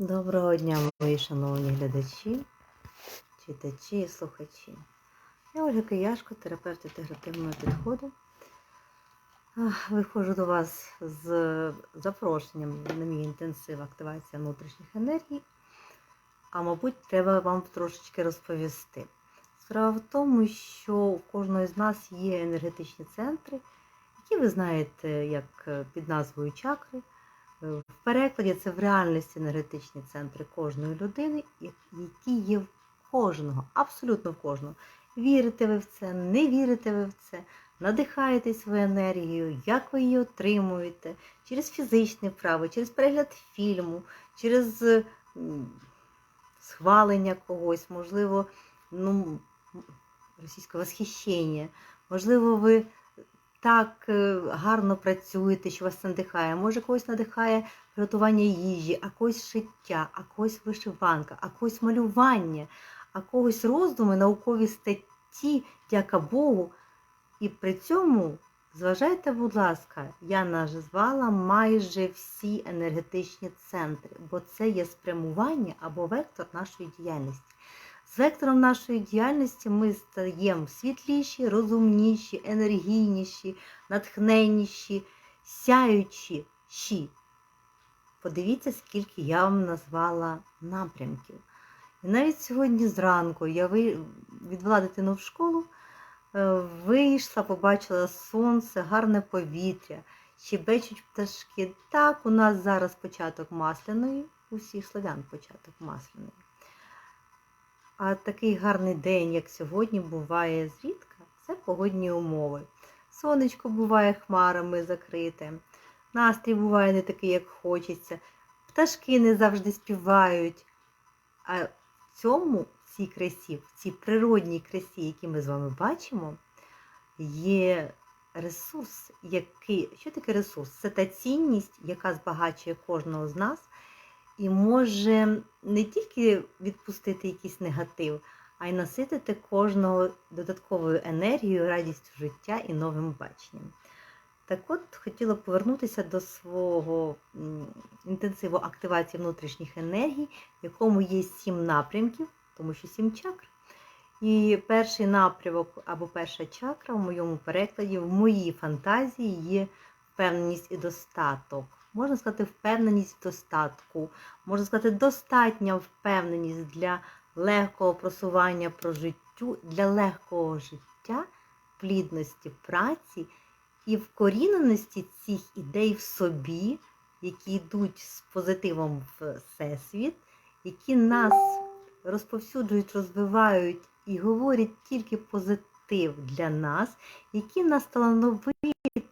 Доброго дня, мої шановні глядачі, читачі і слухачі. Я Ольга Кияшко, терапевт інтегративного підходу. Виходжу до вас з запрошенням на мій інтенсив активація внутрішніх енергій. А мабуть, треба вам трошечки розповісти. Справа в тому, що у кожного з нас є енергетичні центри, які ви знаєте як під назвою чакри. В перекладі це в реальності енергетичні центри кожної людини, які є в кожного, абсолютно в кожного. Вірите ви в це, не вірите ви в це, надихаєте свою енергію, як ви її отримуєте, через фізичні вправи, через перегляд фільму, через схвалення когось, можливо, ну, російське восхищення, можливо, ви так е, гарно працюєте, що вас надихає. Може, когось надихає приготування їжі, а когось шиття, а когось вишиванка, а когось малювання, а когось роздуми, наукові статті, дяка Богу. І при цьому, зважайте, будь ласка, я назвала майже всі енергетичні центри, бо це є спрямування або вектор нашої діяльності. З вектором нашої діяльності ми стаємо світліші, розумніші, енергійніші, натхненніші, сяючі. Подивіться, скільки я вам назвала напрямків. І навіть сьогодні зранку я відвела дитину в школу, е, вийшла, побачила сонце, гарне повітря, щебечуть пташки. Так, у нас зараз початок масляної, у всіх слов'ян початок масляної. А такий гарний день, як сьогодні, буває зрідка, це погодні умови. Сонечко буває хмарами закрите, настрій буває не такий, як хочеться, пташки не завжди співають. А в цьому, в цій красі, в цій природній красі, які ми з вами бачимо, є ресурс, який. Що таке ресурс? Це та цінність, яка збагачує кожного з нас і може не тільки відпустити якийсь негатив, а й наситити кожного додатковою енергією, радістю життя і новим баченням. Так от хотіла повернутися до свого інтенсиву активації внутрішніх енергій, в якому є сім напрямків, тому що сім чакр. І перший напрямок або перша чакра в моєму перекладі, в моїй фантазії є впевненість і достаток. Можна сказати, впевненість достатку, можна сказати, достатня впевненість для легкого просування про життю, для легкого життя, плідності праці і вкоріненості цих ідей в собі, які йдуть з позитивом в всесвіт, які нас розповсюджують, розвивають і говорять тільки позитив для нас, які нас талановито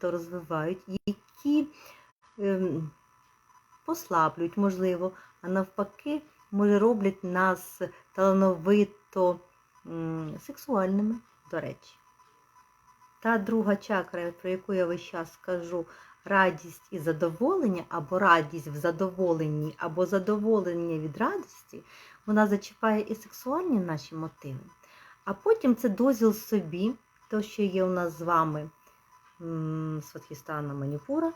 розвивають, які послаблюють, можливо, а навпаки, може, роблять нас талановито сексуальними, до речі. Та друга чакра, про яку я весь час кажу, радість і задоволення, або радість в задоволенні, або задоволення від радості, вона зачіпає і сексуальні наші мотиви. А потім це дозвіл собі, то, що є у нас з вами Сватхістана Маніпура,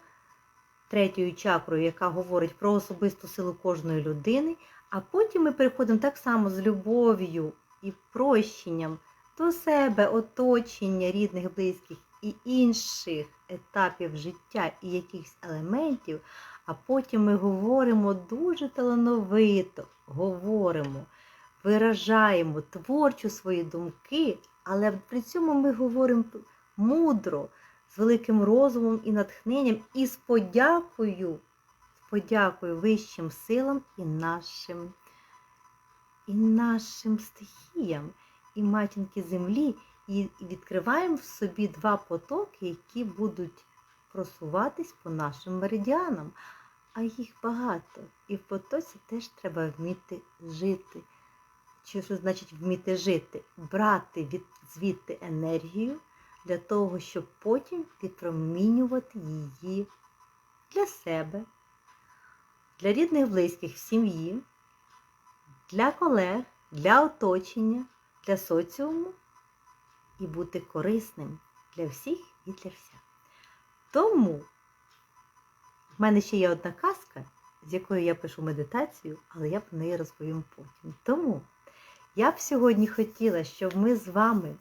третьою чакрою, яка говорить про особисту силу кожної людини. А потім ми переходимо так само з любов'ю і прощенням до себе, оточення, рідних, близьких і інших етапів життя і якихось елементів. А потім ми говоримо дуже талановито, говоримо, виражаємо творчо свої думки, але при цьому ми говоримо мудро, з великим розумом і натхненням, і з подякою, з подякою вищим силам і нашим, і нашим стихіям, і матінки землі, і відкриваємо в собі два потоки, які будуть просуватись по нашим меридіанам. А їх багато. І в потоці теж треба вміти жити. Чи що значить вміти жити? Брати від звідти енергію для того, щоб потім відпромінювати її для себе, для рідних, близьких в сім'ї, для колег, для оточення, для соціуму і бути корисним для всіх і для всіх. Тому в мене ще є одна казка, з якою я пишу медитацію, але я про неї розповім потім. Тому я б сьогодні хотіла, щоб ми з вами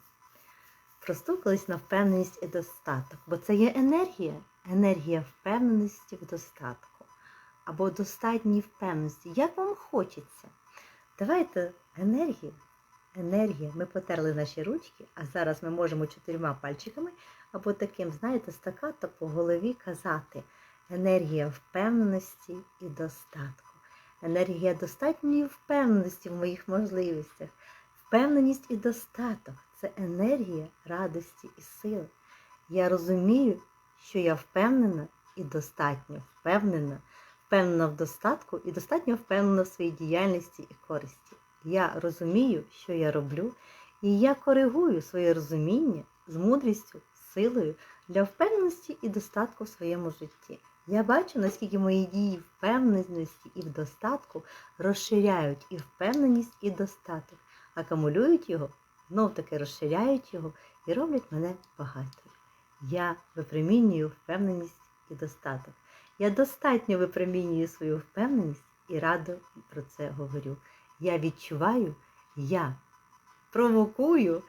простукались на впевненість і достаток, бо це є енергія, енергія впевненості в достатку або достатній впевненості. Як вам хочеться? Давайте енергію. Енергія. Ми потерли наші ручки, а зараз ми можемо чотирма пальчиками або таким, знаєте, стакато по голові казати енергія впевненості і достатку. Енергія достатньої впевненості в моїх можливостях. Впевненість і достаток це енергія радості і сили. Я розумію, що я впевнена і достатньо впевнена, впевнена в достатку і достатньо впевнена в своїй діяльності і користі. Я розумію, що я роблю, і я коригую своє розуміння з мудрістю, силою для впевненості і достатку в своєму житті. Я бачу, наскільки мої дії впевненості і в достатку розширяють і впевненість, і достаток, акумулюють його, знов таки розширяють його і роблять мене багатою. Я випромінюю впевненість і достаток. Я достатньо випромінюю свою впевненість і радо про це говорю. Я відчуваю, я провокую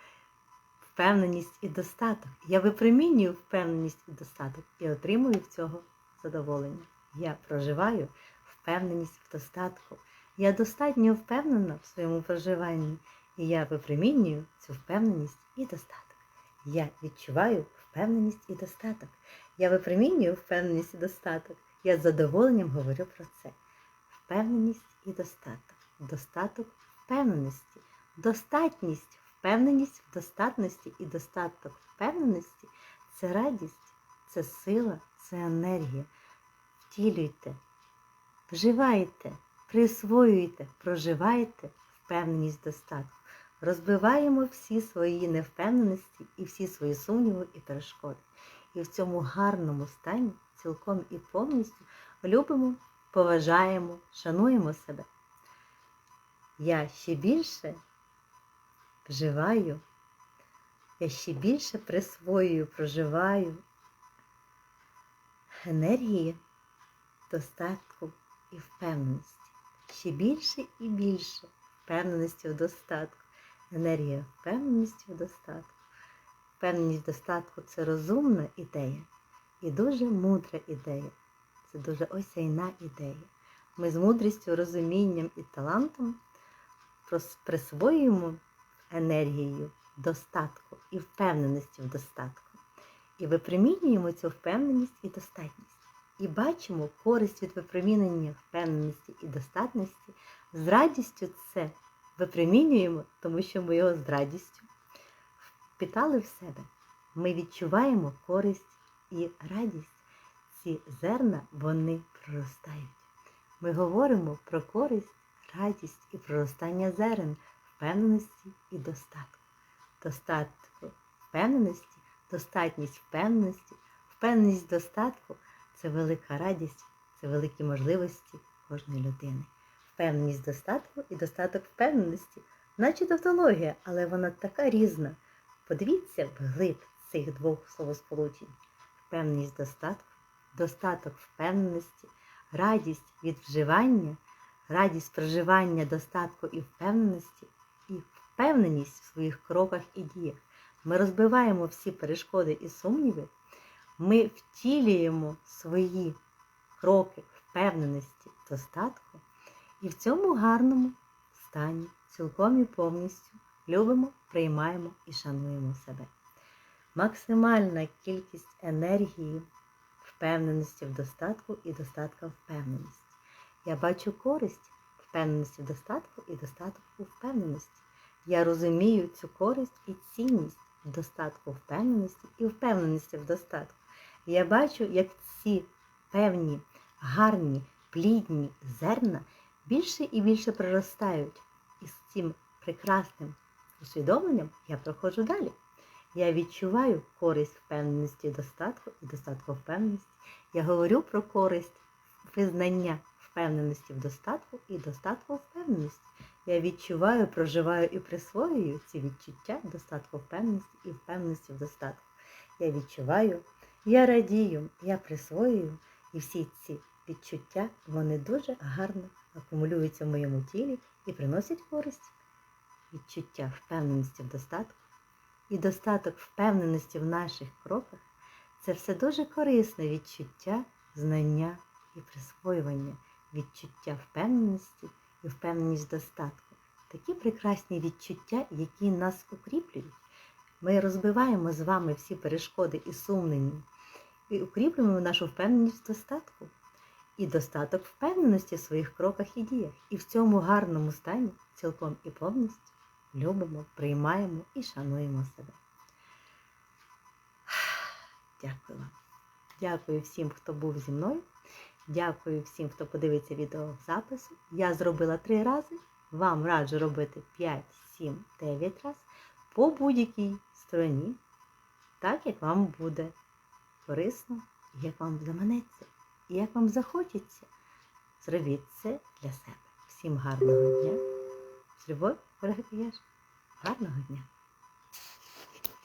впевненість і достаток. Я випромінюю впевненість і достаток і отримую в цього задоволення. Я проживаю впевненість в достатку. Я достатньо впевнена в своєму проживанні, і я випромінюю цю впевненість і достаток. Я відчуваю впевненість і достаток. Я випромінюю впевненість і достаток. Я з задоволенням говорю про це. Впевненість і достаток. Достаток впевненості. Достатність, впевненість в достатності і достаток впевненості це радість, це сила, це енергія. Втілюйте, вживайте, присвоюйте, проживайте впевненість достатку. Розбиваємо всі свої невпевненості і всі свої сумніви і перешкоди. І в цьому гарному стані цілком і повністю любимо, поважаємо, шануємо себе. Я ще більше вживаю, я ще більше присвоюю, проживаю енергії, достатку і впевненості. Ще більше і більше впевненості в достатку. Енергія впевненості в достатку. Впевненість в достатку це розумна ідея і дуже мудра ідея. Це дуже осяйна ідея. Ми з мудрістю, розумінням і талантом присвоюємо енергію достатку і впевненості в достатку. І випромінюємо цю впевненість і достатність. І бачимо користь від випромінення впевненості і достатності. З радістю це випромінюємо, тому що ми його з радістю впитали в себе. Ми відчуваємо користь і радість. Ці зерна вони проростають. Ми говоримо про користь, радість і проростання зерен, впевненості і достатку. Достатку впевненості, достатність впевненості, впевненість достатку це велика радість, це великі можливості кожної людини. Впевненість достатку і достаток впевненості, наче тавтологія, але вона така різна. Подивіться вглиб цих двох словосполучень. Впевненість достатку, достаток впевненості, радість від вживання, радість проживання достатку і впевненості, і впевненість в своїх кроках і діях. Ми розбиваємо всі перешкоди і сумніви, ми втілюємо свої кроки впевненості, достатку, і в цьому гарному стані цілком і повністю любимо, приймаємо і шануємо себе. Максимальна кількість енергії, впевненості в достатку і достатка впевненості. Я бачу користь впевненості в достатку і достатку впевненості. Я розумію цю користь і цінність в достатку впевненості і впевненості в достатку. Я бачу, як ці певні, гарні, плідні зерна більше і більше проростають. І з цим прекрасним усвідомленням я проходжу далі. Я відчуваю користь впевненості достатку і достатку впевненості. Я говорю про користь визнання впевненості в достатку і достатку впевненості. Я відчуваю, проживаю і присвоюю ці відчуття достатку впевненості і впевненості в достатку. Я відчуваю, я радію, я присвоюю і всі ці відчуття, вони дуже гарно акумулюються в моєму тілі і приносять користь. Відчуття впевненості в достатку і достаток впевненості в наших кроках це все дуже корисне відчуття, знання і присвоювання, відчуття впевненості і впевненість в достатку. Такі прекрасні відчуття, які нас укріплюють. Ми розбиваємо з вами всі перешкоди і сумнення, і укріплюємо нашу впевненість в достатку і достаток впевненості в своїх кроках і діях. І в цьому гарному стані цілком і повністю любимо, приймаємо і шануємо себе. Дякую вам. Дякую всім, хто був зі мною. Дякую всім, хто подивиться відео в запису. Я зробила три рази. Вам раджу робити 5, 7, 9 разів по будь-якій стороні, так як вам буде корисно, як вам заманеться, і як вам захочеться. Зробіть це для себе. Всім гарного дня. З любов'ю, Ольга Кияш. Гарного дня!